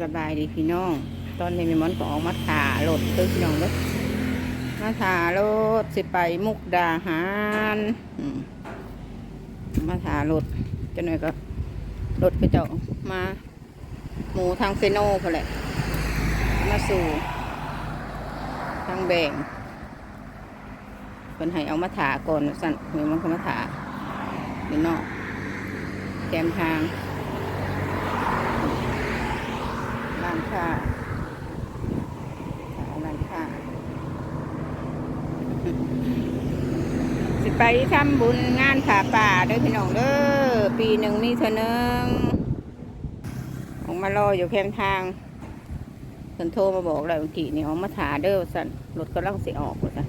สบายดีพี่น้อง ตอนนี้มีมอนก็ออกมาถาโหลดตึกพี่น้องเด้อมาถาโหลดสิไปมุกดาหารมาถาโหลดจะหน่อยก็โหลดก็เจ้ามา หมูทางเซโน่พอแหละมาสู่ทางแบ่งคนให้เอามาถาก่อนสั่นมื่อมันเขามาถาอยู่นอกแกมทาง ร้านค้าสาวร้านค้าสิไปทำบุญงานผ่าป่าด้อพี่น้องเด้อปีหนึ่งมีเท่านึงออกมารออยู่แคมทางเพิ่นโทรมาบอกแล้วเมื่อกี้นี่ออกมาถาเด้อสันรถกำลังเสิออกว่าสั่น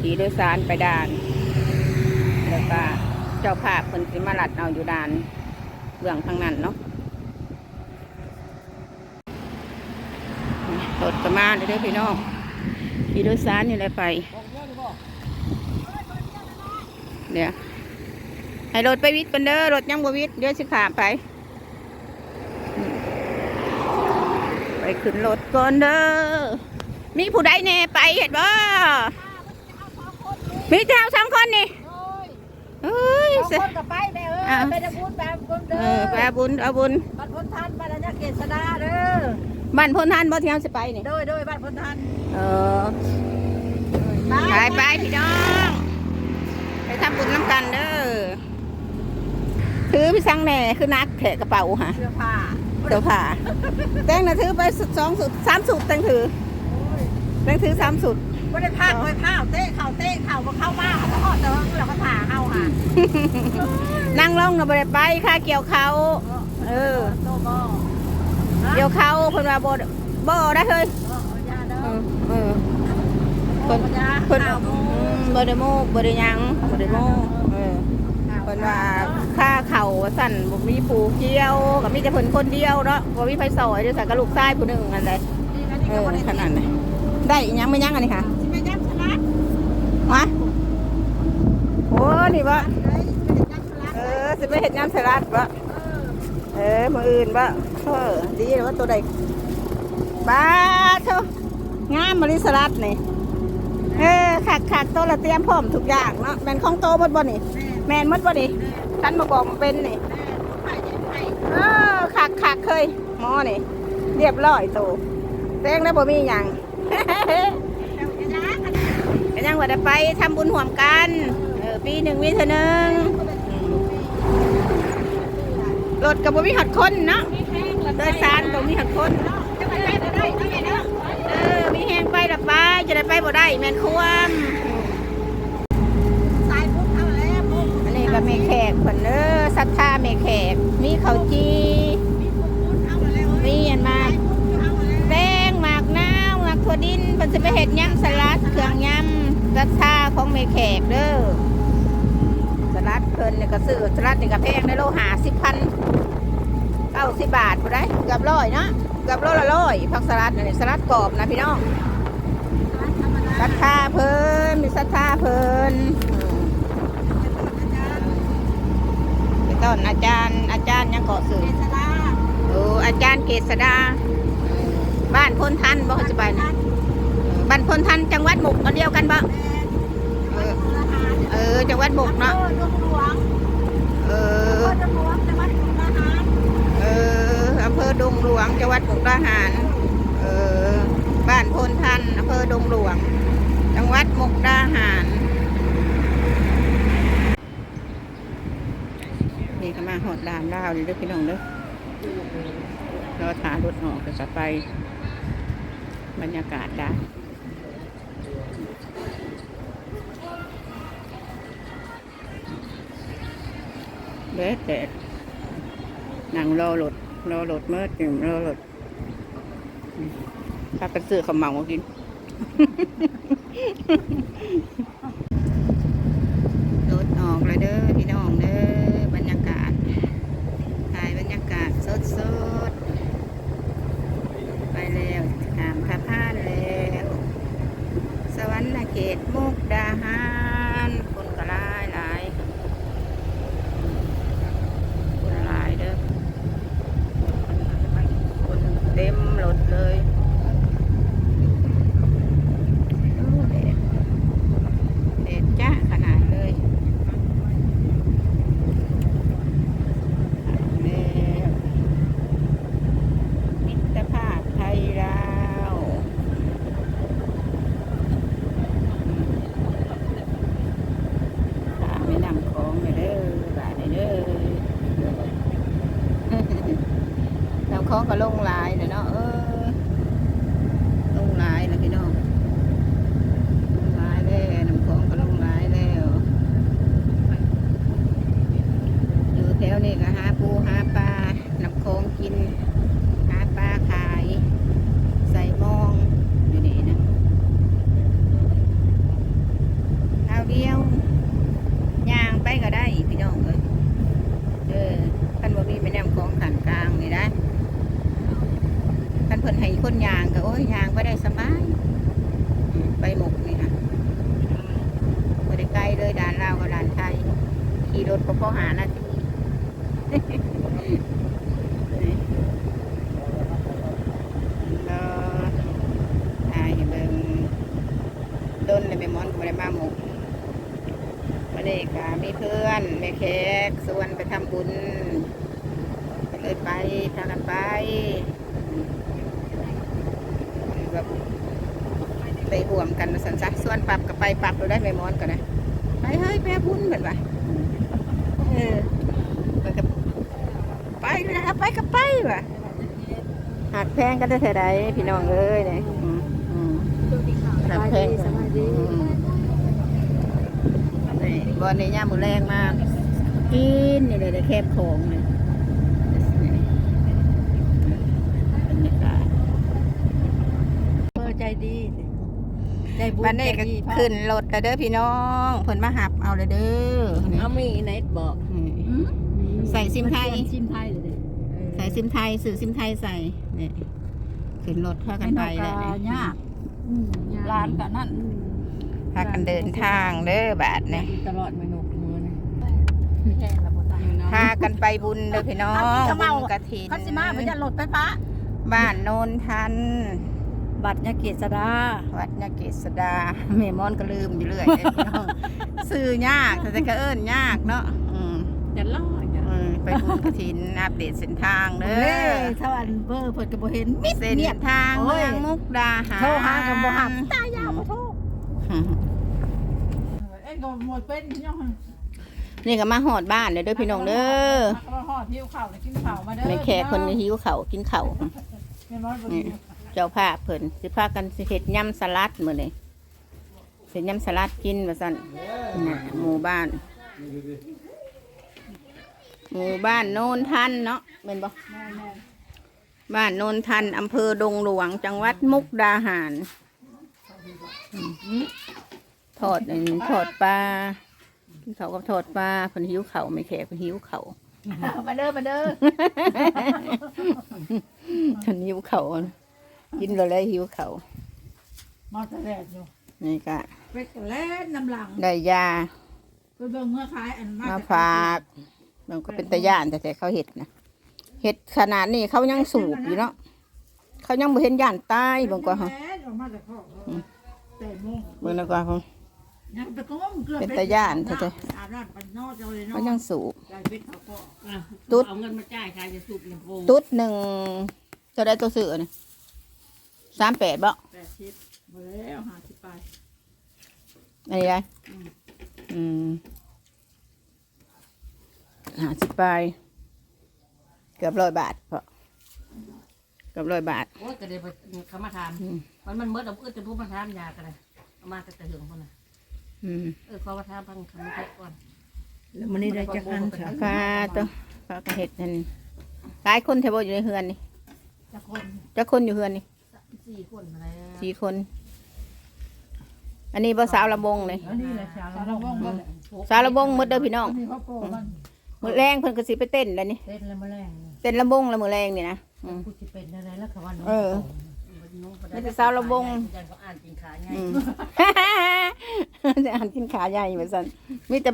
ขี่โดยสารไปด่านแล้วก็เจ้าภาพเพิ่นสิมาลัดเอาอยู่ด่านเบื้องทางนั้นเนาะ รถกระมาเด้อพี่น้องขี่โดยสารนี่แหละไปเดี๋ยวให้รถไปวิทย์กันเด้อรถยังบวิทย์เดี๋ยวสิขามไป ไปขึ้นรถก่อนเด้อมีผู้ใดแน่ไปเห็นบ่มีเจ้าสามคนนี่เอ้ย สองคนกับไปแม่เอ้ยอะไปทำบุญแบบบุญเอเด้อไปเอาบุญเอาบุญบัตรพ้นทันบัตรอัญญาเกษดาเด้อบ้านพนทานบ่เที่ยวสิไปนี่โดยโดยบัตรพ้นทันเออไปไปพี่น้อง ไปทำบุญน้ำกันเด้อถือพี่สังแหน่คือนักแขกกระเป๋าฮะเสื้อผ้าเดี๋ยวผ่าแต่งนะถือไปสุดสองสุดสามสุดแต่งถือแต่งถือสามสุด ไม่ได้พาคอยผ้าเตะเข่าเตะเข่าก็เข้ามาเขาก็อดเดินแล้วก็ถ่าเข้าค่ะนั่งลงเราไปไปค่าเกี่ยวเขาเออโตบ่เกี่ยวเขาเพิ่นว่าบ่บ่ได้เฮ้ยยาเด้เอออเออเพิ่นยาเพิ่นข้าวหมูอืมบ่ได้โมกบ่ได้หยังบ่ได้โมกเออเพิ่นว่าค่าเข่าว่าสั่นบ่มีผูเกี่ยวก็มีแต่เพิ่นคนเดียวเนาะบ่มีไฟซอยเด้อสักกะลูกชายผู้หนึงอันใดเออขนาดนั้นได้อีหยังไม่ยังอันนี้ค่ะสิไปยับสลัด มาโอ้นี่บ่เฮ้ยไปยับสลัดเออสิไปเฮ็ดน้ำสลัดบ่เออมืออื่นบ่เออดีเลยว่าตัวใดบ้าเถอะงามมะลิสลัดนี่เออคักคักๆตัวละเตรียมพร้อมทุกอย่างเนาะแม่นของโตหมดบ่นี่แม่นหมดบ่นี่ท่านมาบอกมันเป็นนี่เออคักคักเคยหมอนี่ เรียบร้อยโตแตงแล้วบ่มีหยัง เจ้าจะยากัน ก็ยัง ว่าได้ไปทำบุญห่วมกันเออปีหนึ่งมีเท่านึงรถกับบ่มีหัดคนเนาะโดยสารกับมีหัดคนเออมีแห้งไปละไปจะได้ไปบ่ได้แมนควมสายพุ่งเข้าแล้วพุ่งอันนี้ก็เมีแขกเพิ่นเด้อศรัทธาแม่แขก มีเขาจีมีเข้าแล้วมีอันมาแป้งหมากน้าวหมากถั่วดินเพิ่นสิไปเฮ็ดยำสลัดเครื่องยำ ศรัทธาของแม่แขกเด้อสลัดเพิ่นนี่ก็ซื้อสลัดนี่ก็แพงในโลหะ10,000 90บาทบ่ได้เกือบร้อยเนาะเกือบโลละร้อยผักสลัดนี่สลัดกรอบนะพี่น้องธรรมดาศรัทธาเพิ่นมีศรัทธาเพิ่นไปต้อนอาจารย์อาจารย์ยังเกาะสื่อเจษดาโอ้อาจารย์เกษดา บ้านพนทันบ่เขาจะไปนะ บ้านพนทันจังหวัดมุกอันเดียวกันบ่เออเออจังหวัดมุกเนาะหลวงหลวงเออหลวงหลวงจังหวัดมุกดาหารเอออำเภอดงหลวงจังหวัดมุกดาหารเออบ้านพนทันอำเภอดงหลวง จังหวัดมุกดาหารนี่ก็มาหอดดามลาวเลยเด้อพี่น้องเด้อรอถารถออกจะไป บรรยากาศได้ เบ็ดเด็ดนั่งรอรถรอรถเมื่อจึงรอรถถ้ากันซื้อขาวเหมากิน รถออกเลยเด้อพี่น้องเด้อบรรยากาศถ่ายบรรยากาศสดสดๆไปแล้วตามพระพานแล้ว สวรรค์เขตมุกดาหารคนก็หลายหลายคนหลายเด้อ เลยแดดแดดจ้าขนาดเลยแล้วมิตรภาพไทยลาวตาไม่นำของเลยเด้อบาทเด้อน้ำคลองก็ลงหลายเลยเนาะเออลงหลายแล้วพี่น้องลงหลายแล้วน้ำคลองก็ลงหลายแล้วอยู่แถวนี้ก็หาปูหาปลาน้ำคลองกิน หาปลาขาย ใส่หมองอยู่นี่นะเอาเดียวย่างไปก็ได้พี่น้องเอ้ยเออคันบ่มีแม่น้ำคลองขันกลางนี่ได้ คันเพิ่นให้คน ยางก็โอ้ยยางไปได้สบายไปหมกนี่ค่ะบ่ได้ไกลเลยด่านลาวกับด่านไทยขี่รถก็พอหานาทีก็ถ่เบิ่งต้นเลยแม่มอนก็บ่ได้มาหมกมาเด็กก็มีเพื่อนแม่แขกชวนไปทำบุญเลยไปพางกันไป แบบไปห่วมกันมาสันซักส่วนปรับกับไปปรับเราได้ไม่มอนกันนะไปเฮ้ยแม่พุ่นเหมือนว่าเออไปกับไปเลยนะไปกับไปว่ะหักแพงกันได้เท่าไรพี่น้องเอ้ยเนี่ยอืมอืมหักแพงกันอืมนี่บอลในย่ามมือแรงมากกินนี่เลยได้แคบของเลยนี่บรรยากาศ เออใจดีใจบุญวันนี้ก็ใจดีพ่อขึ้นรถแล้วเด้อพี่น้องเพิ่นมาหับเอาเลยเด้อนี่เอามีเน็ตบอกใส่ซิมไทยซิมไทยเลยใส่ซิมไทยสื่อซิมไทยใส่นี่ขึ้นรถพากันไปแล้วนี่ยากร้านกันนั่นพากันเดินทางเด้อบาทนี่ตลอดเมนูมือนี่แค่ละบ่ตายพากันไปบุญเด้อพี่น้องเอาที่เขาเมาบุญกระถินเขาสิมาเพิ่นจะรถไฟฟ้าบ้านโนนทัน บัตรยาเกษดา วัดยาเกษดาเมมอนก็ลืมอยู่เรื่อยเด้อพี่น้องซื้อยากแต่ก็เอิ้นยากเนาะอืมจะล่อจ้ะอืมไปบุญกระถินอัปเดตเส้นทางเด้เอ้อยถ้าอันเบอร์เพิ่นก็บ่เห็นมิดเส้นเงียบ ทางโอ้เมืย องมุกดาหารโทรหาก็บ่หับตายาวบ่โทรเอ้ยก็หมดเป็นพี่น้องนี่ก็มาหอดบ้านเลยเด้อพี่น้องเด้อมาฮอดหิวข้าวกินข้าวมาเด้อไม่แค่คนหิวเขาวกินเขาว แม่น้อยบ่นี่ เจ้าภาพเพิ่นสิพากันสิเฮ็ดยำสลัดมื้อนี้สิยำสลัดกินว่าซั่นน่ะหมู่บ้าน หมู่บ้านโนนทันเนาะแม่นบ่แม่แม่บ้านโนนทันอำเภอดงหลวง จังหวัดมุกดาหารอืมทอดอันนี้ทอดปลากินเขาวกับทอดปลาเพิ่นหิวเขาวไม่แขกเพิ่นหิวเขาวมาเด้อมาเด้อเพิ่นหิวเขาว กินแล้วเลยหิวเขาวมาแต่แรกอยู่นี่ก็เป็ดกะแล่นน้ำหลังได้ยาไปเบิ่งเมื่อขายอันมาฝากมันก็เป็นตะย่านแต่แต่เขาเห็ดนะเห็ดขนาดนี้เขายังสูบอยู่เนาะเขายังบ่เห็นย่านตายเบางกว่าเขาแม่ออกมาจากพ่อแต่โมงเบิ่งแล้วกว่าเขายังตะก้มเกลือเป็นตาย่านเถอะเจ้อาบน้ำปันนอกเจ้าเลยเขาเนาะยังสูบ ได้เป็ดเขาก็ตุ๊ด เอาเงินมาจ่ายใครจะสูบลำโพงตุ๊ดหนึ่งตัวได้ตัวสื่อนี่ สามแปดบ่แปดสิบมาแล้วหาสิบไปอันนี้ได้อืมห้าสิบไปเกือบร้อยบาทพอเกือบร้อยบาท โอ้ยก็เลยไปเขามาทานอืม มันมันเมื่อเราเออจะพูดมาทานยากันเลยเอามาแต่แต่ถึงคนน่ะอืมเออเขามาทานพังคำแค่ก่อนแล้วมันนี่ได้จักอันค่ะปลาตัวปลากระเห็ดนั่นหลายคนเทบอยู่ในเฮือนนี่จักคนจะคนอยู่เฮือนนี่ สี่คนอะไรสี่คน อันนี้บ่สาวระบงเลยแล้วนี่แหละชาวเราว่องหมดสาวระบงหมดเด้อพี่น้องนี่เขาโปมันมือแรงเพิ่นก็สิไปเต้นแล้วนี่เต้นแล้วมาแรงเต้นระบงแล้วมือแรงนี่นะอืมกูจะเป็นอะไรแล้วเขาวันเออไม่ใช่สาวระบงยันเขาอ่านกินขาไงอืม จะอ่านกินขาใหญ่เหมือนกันมีแต่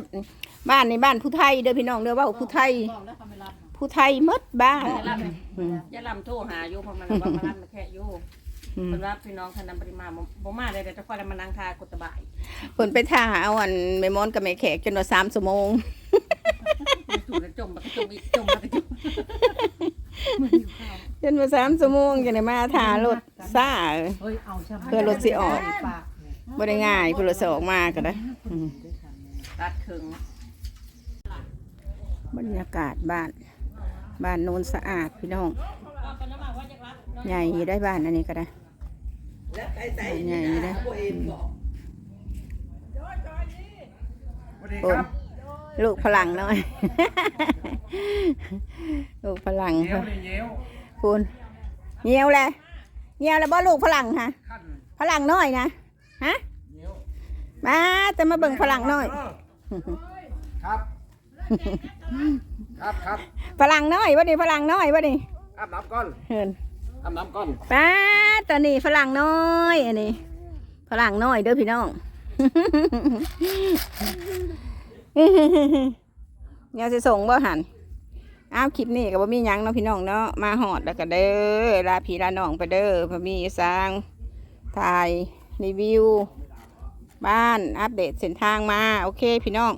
บ้านในบ้านผู้ไทยเด้อพี่น้องเด้อเว่าผู้ไทย บอกแล้วเขาไม่รับผผู้ไทยหมดบ้านยายลำยายลำโทรหาอยู่เพราะมันว่ามาลำแค่อยู่ อืมเป็นว่าพี่น้องคันนำปริมาณบ่มาได้แต่จะคอยมานั่งทากดตะบายเพิ่นไปท่าเอาอันแม่มอนกับแม่แขกจนว่าสามชั่วโมงถูกแล้วจมมันก็จมอีกจมมันก็จมจนว่าสามชั่วโมงจะได้มาท่ารถซ่าเฮ้ยเอาใช่ไหมเพื่อรถสิออกปากเนี่ยบ่ได้ง่ายเพื่อรถสิออกมาก็ได้อืมตัดครึ่งบรรยากาศบ้านบ้านโนนสะอาดพี่น้องใหญ่อยู่ได้บ้านอันนี้ก็ได้ บ้านใหญ่อยู่ได้โอนลูกพลังหน่อย ลูกพลังเงี้ยวเลยเงี้ยวคุณเงียวเลยเงียวแล้วบ่ลูกพลังฮะขั้นพลังน้อยนะฮะเงี้ยวมาจะมาเบิ่งพลังน้อย ครับ ครับครับพลังน้อยบ่นี่พลังน้อยบ่นี่อาบน้ำก่อนเห็น อาบน้ำก่อนป้าตอนนี้ฝรั่งน้อยอันนี้ฝรั่งน้อยเด้อพี่น้องเนี่ยสิส่งบ่หันอ้าวคลิปนี้ก็บ่มียังเนาะพี่น้องเนาะมาหอดแล้วก็เด้อลาพี่ลาน้องไปเด้อพอมีสร้างถ่ายรีวิว บ้านอัปเดตเส้นทางมา โอเคพี่น้อง